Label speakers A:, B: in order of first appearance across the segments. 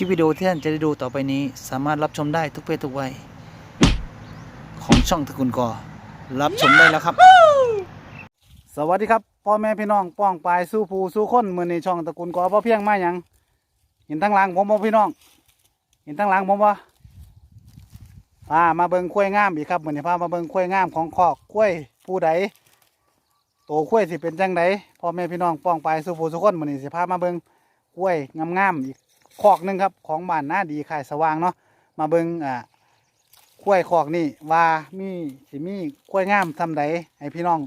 A: คลิปวิดีโอที่ท่านจะได้ดูต่อไปนี้ สามารถรับชมได้ทุกเพศทุกวัย ของช่องตะกูลกอรับชมได้แล้วครับ สวัสดีครับพ่อแม่พี่น้องป้องปลายสู้ผูสู้คนมือในช่องตะกูลกอพ่อเพียงมาหยังเห็นทั้งหลังผมบ่พี่น้อง เห็นทั้งหลังผมบ่พามาเบิ่งคุ้วยงามอีกครับเหมือนี้พามาเบิ่งคุ้วยงามของคอกคุ้วยผู้ใดโตคุ้วยสิเป็นจังไดพ่อแม่พี่น้องป้องปลายสู้ผู้สู้คนมือนี้สิพามาเบิ่งคุ้วยงามๆอีก คอกหนึ่งครับของบ้านหน้าดีขายสว่างเนาะมาเบิงอ่าข้ยคอกนี่ว่ามีสิมีข้ยงามทำใดให้พี่น้อง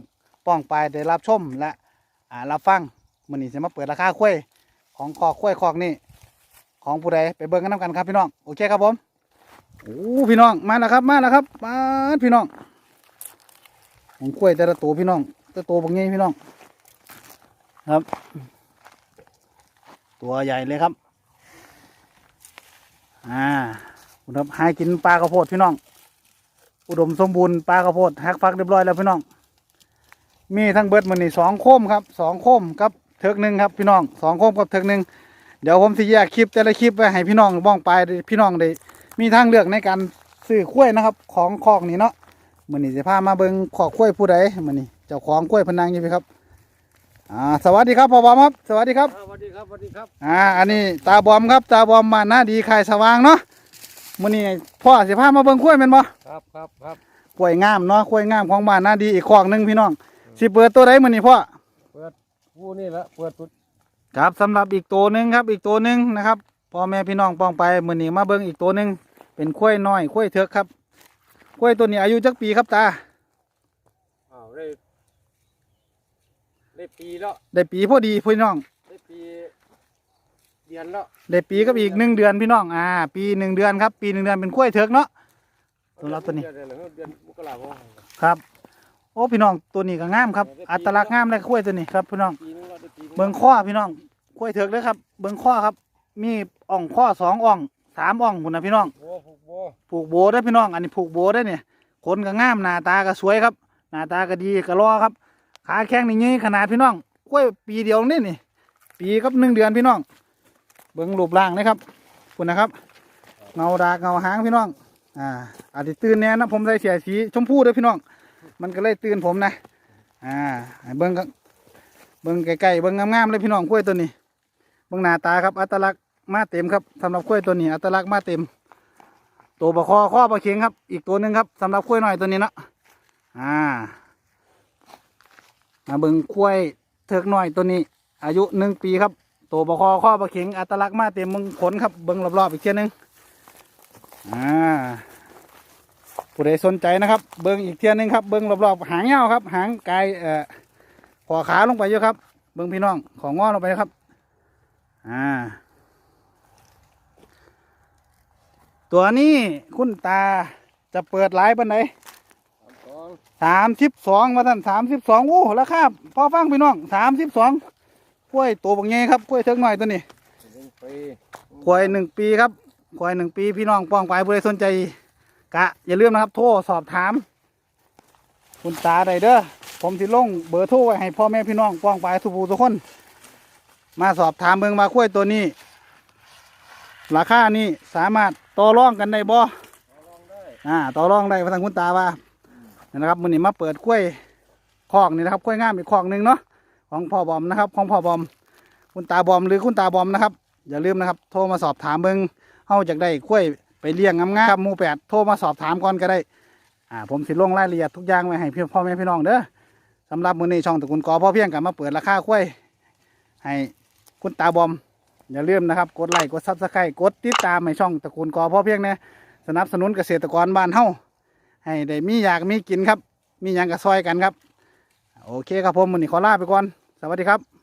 A: ป้องไปได้รับชมและอ่ารับฟังมื้อนี้จะมาเปิดราคาข้ยของคอกข้ยคอกนี่ของผู้ใดไปเบิ่งกันนํกันครับพี่น้องโอเคครับผมโอ้พี่น้องมาแล้วครับมาแล้วครับมาพี่น้องของข้วยแต่ละตัวพี่น้องแต่ละตัวบางงี้พี่น้อง ครับ ตัวใหญ่เลยครับ อ่าคุณครับหากินปลากระโพดพี่น้อง อุดมสมบูรณ์ปลากระโพดหักฟักเรียบร้อยแล้วพี่น้อง มีทั้งเบิดมันนี่สองโคมครับสองโคมกับเทิกหนึ่งครับพี่น้องสองโคมกับเทิกหนึ่งเดี๋ยวผมสิแยกคลิปแต่ละคลิปไว้ให้พี่น้องบ้องไปพี่น้องได้มีทางเลือกในการซื้อข้วยนะครับ ของคอกนี่เนาะมันนี่จะพามาเบิ่งขอกข้วยผู้ใดมันนี่เจ้าของข้วยพนังอยู่พี่ครับ อ่าสวัสดีครับพ่อบอมครับสวัสดีครับ
B: สวัสดีครับสวัสดีครับ
A: อ่าอันนี้ตาบอมครับตาบอมมาหน้าดีขายสว่างเนาะมื้อนี้พ่อสิพามาเบิ่งกล้วยแม่นบ่
B: ครับครับครับ
A: กล้วยงามเนาะกล้วยงามของบ้านหน้าดีอีกคอกหนึงพี่น้องสิเปิดตัวใดมื้อนี้พ่อ
B: เปิดผู้นี่ละเปิดตุด
A: ครับสำหรับอีกตัวหนึงครับ อีกตัวหนึงนะครับพ่อแม่พี่น้องปองไปมื้อนี้มาเบิ่งอีกตัวหนึงเป็นกล้วยน้อยกล้วยเถือกครับกล้วยตัวนี้อายุจักปีครับตา
B: อ้าวได้ ได้ปีแล้ว
A: ได้ปีพอดีพี่น้อง
B: ได้ปีเดือนแล้ว
A: ได้ปีกับอีกหนึ่งเดือนพี่น้องอ่า ปีหนึ่งเดือนครับ ปีหนึ่งเดือนเป็นกล้วยเถือกเนาะสำหรับตัวนี้
B: เดือนเดือนอะไรเดือนมกราคม
A: ครับ โอ้พี่น้องตัวนี้ก็งามครับ อัตลักษณ์งามเลยกล้วยตัวนี้ครับพี่น้อง
B: ปีนึงแล้วได้ปีนึง
A: เบิ้งข้อพี่น้องกล้วยเถือกเลยครับ เบิ้งข้อครับ มีอ่องข้อสองอ่องสามอ่องพุ่นนะพี่น้อง
B: โอ้ผูกโบ
A: ผูกโบได้อพี่น้อง อันนี้ผูกโบได้อเนี่ยขนก็งามหน้าตาก็สวยครับ หน้าตาก็ดีก็รอครับ ขาแข้งนี่งี้ขนาดพี่น้องกล้วยปีเดียวนี่นี่ ปีกับหนึ่งเดือนพี่น้อง เบิ้งรูปร่างนะครับคุณนะครับ เงาดากเงาหางพี่น้อง อ่าอาจจะตื่นแน่นะผมใส่เสียสีชมพูด้วยพี่น้อง มันก็เลยตื่นผมนะ อ่าเบิ้งเบิ้งใกล้ๆเบิ้งงามๆเลยพี่น้องกล้วยตัวนี้ เบิ้งหน้าตาครับ อัตลักษณ์มาเต็มครับสำหรับกล้วยตัวนี้ อัตลักษณ์มาเต็ม ตัวบะคอข้อบะเข็งครับ อีกตัวหนึ่งครับสำหรับกล้วยหน่อยตัวนี้เนาะอ่ามา เบิ้งกล้วยเถือกหน่อยตัวนี้ อายุหนึ่งปีครับตัวบะคอข้อบะเข็งอัตลักษณ์มาเต็มเบิ้งขนครับเบิ้งรอบๆอีกเช่นนึงอ่าผู้ใดสนใจนะครับ เบิ้งอีกเที่ยหนึงครับเบิ้งรอบๆหางเงาครับ หางกายเอ่อขอขาลงไปเยอะครับ เบิ้งพี่น้องของงอลงไปครับ อ่า ตัวนี้คุณตาจะเปิดไลฟ์ปันไหน
B: สอง
A: สามสิบสองมาท่านสามสิบสองโอ้ราคาพอฟังพี่น้องสามสิบสองกล้วยตัวบางไงครับกล้วยเทิงหน่อยตัวนี้
B: หนึ่งปี
A: กล้วยหนึ่งปีครับกล้วยหนึ่งปีพี่น้องป้องไปผู้ใดสนใจกะอย่าลืมนะครับ โทรสอบถาม คุณตาได้เด้อผมสิลงเบอร์โทรไว้ให้พ่อแม่พี่น้องป้องไปทุกผู้ทุกคน มาสอบถามเบิ่งมากล้วยตัวนี้ ราคานี่สามารถต่อรองกันได้บ่
B: ลองได้
A: อ่าต่อรองได้มาทางคุณตาว่า นี่นะครับมันนี่มาเปิดกล้วยคอกนี่นะครับกล้วยงามอีกคอกหนึ่งเนาะของพ่อบอมนะครับ ของพ่อบอม คุณตาบอมหรือคุณตาบอมนะครับอย่าลืมนะครับ โทรมาสอบถามเบิ้งเฮาจากได้กล้วยไปเลี้ยงงามๆครับหมู่แปดโทรมาสอบถามก่อนก็ได้อ่าผมสิลงรายละเอียดทุกอย่างไว้ให้พี่พ่อแม่พี่น้องเด้อสำหรับมือนี้ช่องตระกูลกอพ่อเพียงกับมาเปิดราคากล้วยให้คุณตาบอม อย่าลืมนะครับ กดไลค์กดซับสไครต์กดติดตามให้ช่องตระกูลกอพ่อเพียงเนี่ยสนับสนุนเกษตรกรบ้านเฮา ให้ได้มีอยากมีกินครับ มีอย่างกระซอยกันครับ โอเคครับผมวันนี้ขอลาไปก่อน สวัสดีครับ